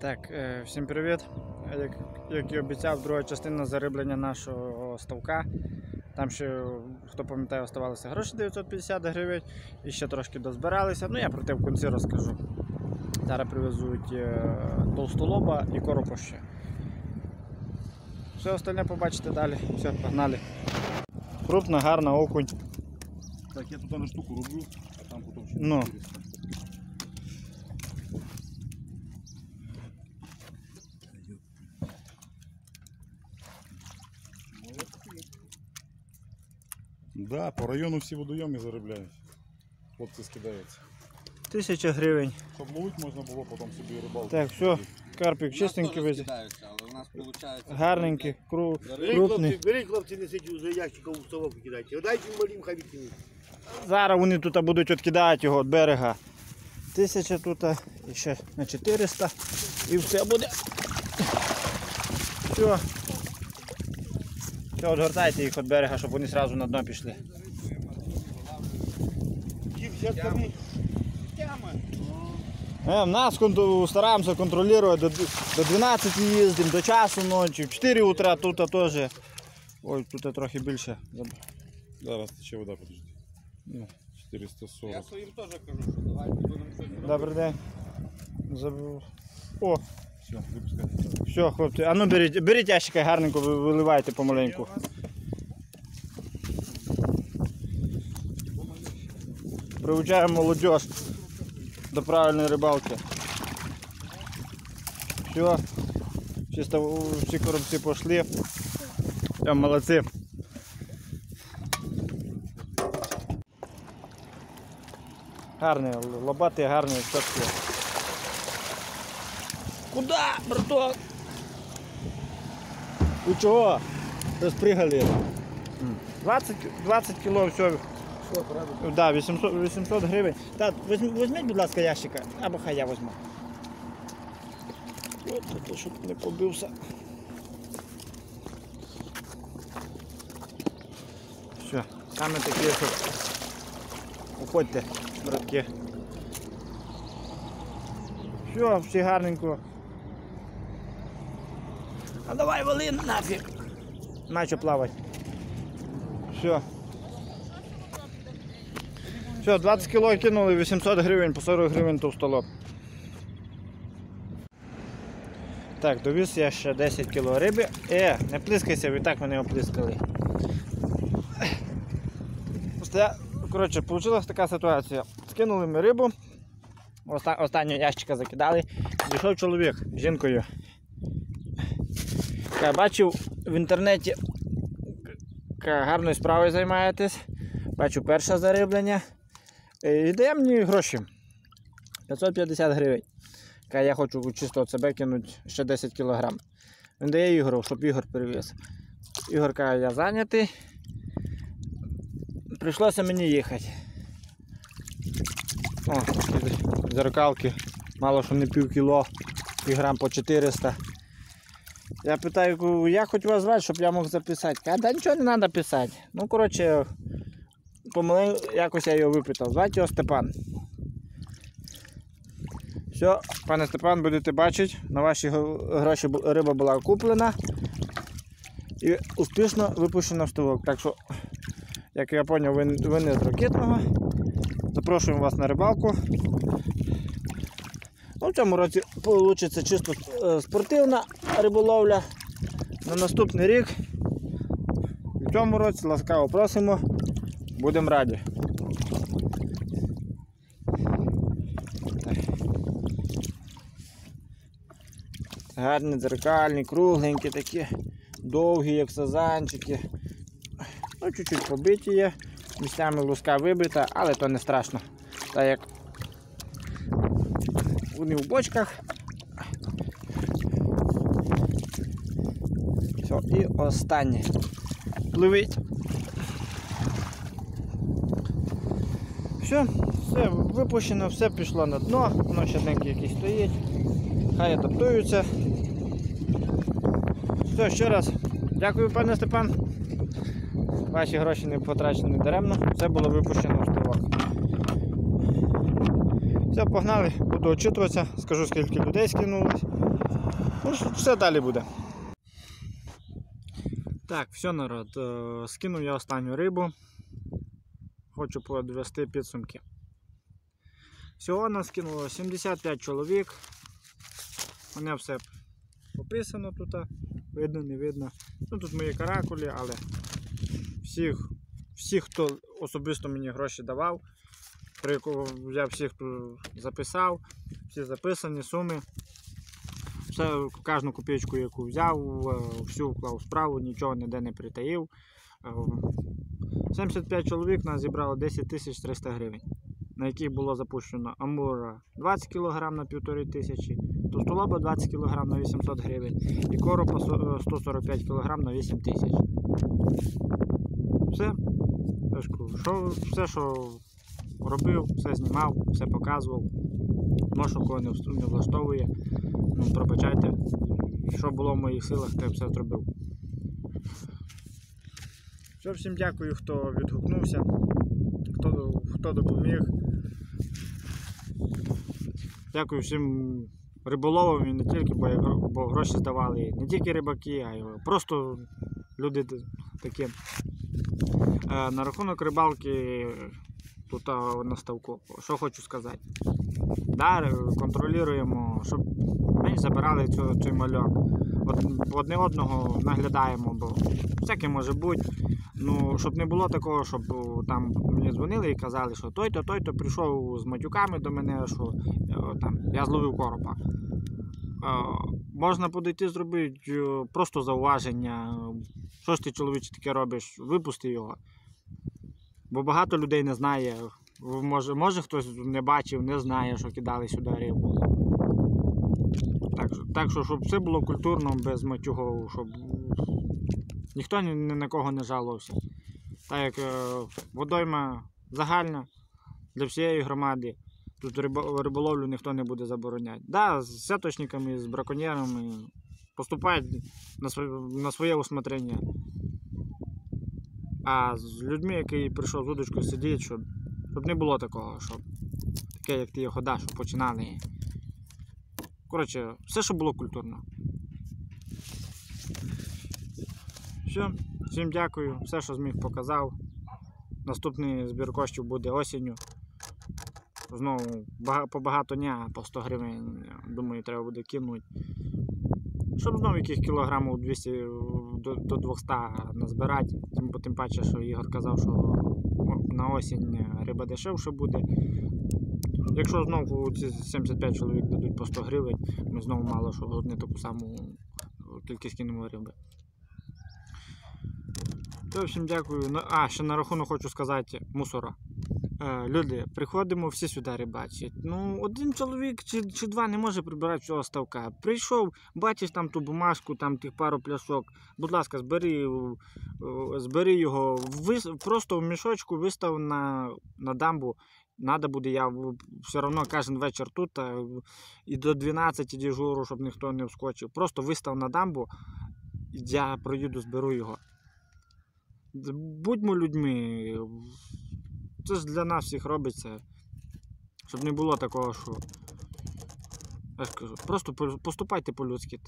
Так, е, всім привіт. Як, як і обіцяв, друга частина зариблення нашого ставка. Там ще, хто пам'ятає, оставалися гроші 950 гривень і ще трошки дозбиралися. Ну я про те в кінці розкажу. Зараз привезуть е, толстолоба і коропоща. Все остальне побачите далі. Все, погнали. Крупна, гарна окунь. Так, я тут на штуку роблю, а там потім ще Ну. Да, по району всі водойоми заробляють. Хлопці скидаються. Тисяча гривень. Щоб ловити можна було потім собі рибалку. Так, все, карпік чистенький весь. весь. але у нас виходить. Гарненький, кру... Беріть, крупний. хлопці, беріть, хлопці, несіть за ящика у ставок кидайте. Дайте малим хай відкинуть. Зараз вони тут будуть відкидати його від берега. Тисяча тут і ще на 400 і все буде. Все. Все, відгортайте їх від берега, щоб вони одразу на дно пішли. Е, в нас кон- стараємося контролювати до, до 12 їздимо, до часу ночі, в 4 утра тут теж. Ой, тут трохи більше. Зараз тече вода, подожди. Ну. 440. Я своїм теж кажу, що давайте будемо щось робити. Добрий день. Забув. О, Все, випускайте. Все, хлопці, а ну беріть, беріть ящика гарненько, ви- виливайте помаленьку. Привчаємо молодь до правильної рибалки. Все, чисто у- всі коробці пішли. Все, молодці. Гарний, лобатий, гарний, чіткі. Куда, браток? Ви чого? Розпригали. 20, 20 кіло, все. Да, 800, 800 гривень. Так, візьміть, візьміть, будь ласка, ящика, або хай я візьму. От тут, щоб не побився. Все, саме такі, що уходьте, братки. Все, всі гарненько. А давай вали нафіг. Наче плавати. Все. Все, 20 кіло кинули, 800 гривень, по 40 гривень товстолоб. Так, довіз я ще 10 кіло риби. Е, не плискайся, і так мене оплискали. Просто я, коротше, вийшла така ситуація. Скинули ми рибу, оста- останнього ящика закидали. Дійшов чоловік з жінкою. Каже, бачив в інтернеті гарною справою займаєтесь. Бачу перше зариблення. Е, І дає мені гроші. 550 гривень. Я хочу чисто себе кинути ще 10 кілограм. Він дає Ігору, щоб Ігор перевіз. Ігор каже, я зайнятий. Прийшлося мені їхати. О, зеркалки. Мало що не пів кіло, і грам по 400. Я питаю, кажу, як хоч вас звати, щоб я мог записати. Каже, да нічого не треба писати. Ну, коротше, помале якось я його випитав. Звати його Степан. Все, пане Степан, будете бачити, на ваші гроші риба була куплена і успішно випущена в ставок. Так що, як я зрозумів, ви, ви не з ракетного. Запрошуємо вас на рибалку. Ну, в цьому році вийде чисто е, спортивна риболовля. На наступний рік. В цьому році ласкаво просимо. Будемо раді. Гарні дзеркальні, кругленькі такі, довгі, як сазанчики. Ну, чуть-чуть побиті є. Місцями луска вибита, але то не страшно. Так як вони в бочках. Все, і останнє. Пливить. Все, все випущено, все пішло на дно, воно ще деньки якісь стоїть. Хай адаптуються. Все, ще раз. Дякую, пане Степан. Ваші гроші не потрачені даремно. Все було випущено в ставок. Все, погнали, буду очитуватися, скажу скільки людей скинулось. Ну, все далі буде. Так, все, народ. е, Скинув я останню рибу. Хочу підвести підсумки. Всього нас скинуло 75 чоловік. У мене все пописано тут. Видно, не видно. Ну тут мої каракулі, але всіх, всіх, хто особисто мені гроші давав, я всіх записав, всі записані суми. Все, кожну копійку, яку взяв, е, всю вклав справу, нічого ніде не притаїв. Е, 75 чоловік нас зібрало 10 тисяч 300 гривень, на яких було запущено амура 20 кг на 1500 тисячі, товстолоба 20 кг на 800 гривень і коропа е, 145 кг на 8 тисяч. Все. Що, все, що робив, все знімав, все показував. Може, кого не влаштовує. Ну, пробачайте, що було в моїх силах, то я все зробив. Все, всім дякую, хто відгукнувся, хто, хто допоміг. Дякую всім риболовам і не тільки, бо, бо гроші здавали не тільки рибаки, а й просто люди такі. Е, на рахунок рибалки тут на ставку. Що хочу сказати. Да, контролюємо, щоб забирали цю, цей мальок. Од- одне одного наглядаємо, бо всяке може бути. Ну, щоб не було такого, щоб там мені дзвонили і казали, що той-то, той-то прийшов з матюками до мене, що е, там, я зловив коропа. Е, можна подойти зробити е, просто зауваження. Що ж ти чоловіче таке робиш? Випусти його. Бо багато людей не знає. Може, може хтось не бачив, не знає, що кидали сюди рибу. Так, що- так що, щоб все було культурно, без матюгов, щоб ніхто ні, ні на кого не жалувався. Так як е, водойма загальна для всієї громади. Тут рибо- риболовлю ніхто не буде забороняти. Да, з сеточниками, з браконьєрами поступають на своє, на своє усмотрення. А з людьми, які прийшов з удочкою сидіти, щоб, щоб не було такого, щоб таке, як ті хода, що починали. Коротше, все, що було культурно. Все, всім дякую, все, що зміг показав. Наступний збір коштів буде осінню. Знову бага- по багато дня, по 100 гривень, думаю, треба буде кинути. Щоб знову яких кілограмів 200 до, до 200 назбирати. Тим, тим паче, що Ігор казав, що на осінь риба дешевше буде. Якщо знову ці 75 чоловік дадуть по 100 гривень, ми знову мало що не таку саму кількість кинемо риби. То, всім дякую. Ну, А, ще на рахунок хочу сказати мусора. Е, люди, приходимо всі сюди рибачить. Ну, один чоловік чи, чи два не може прибирати цього ставка. Прийшов, бачиш там ту бумажку, там тих пару пляшок. Будь ласка, збери, е, збери його, вис, просто в мішочку вистав на, на дамбу. Надо буде, я все одно кожен вечір тут і до 12 дежуру, щоб ніхто не вскочив. Просто вистав на дамбу, я проїду, зберу його. Будьмо людьми. Це ж для нас всіх робиться. Щоб не було такого, що. Я ж кажу, просто поступайте по-людськи.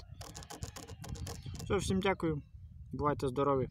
Все, всім дякую. Бувайте здорові.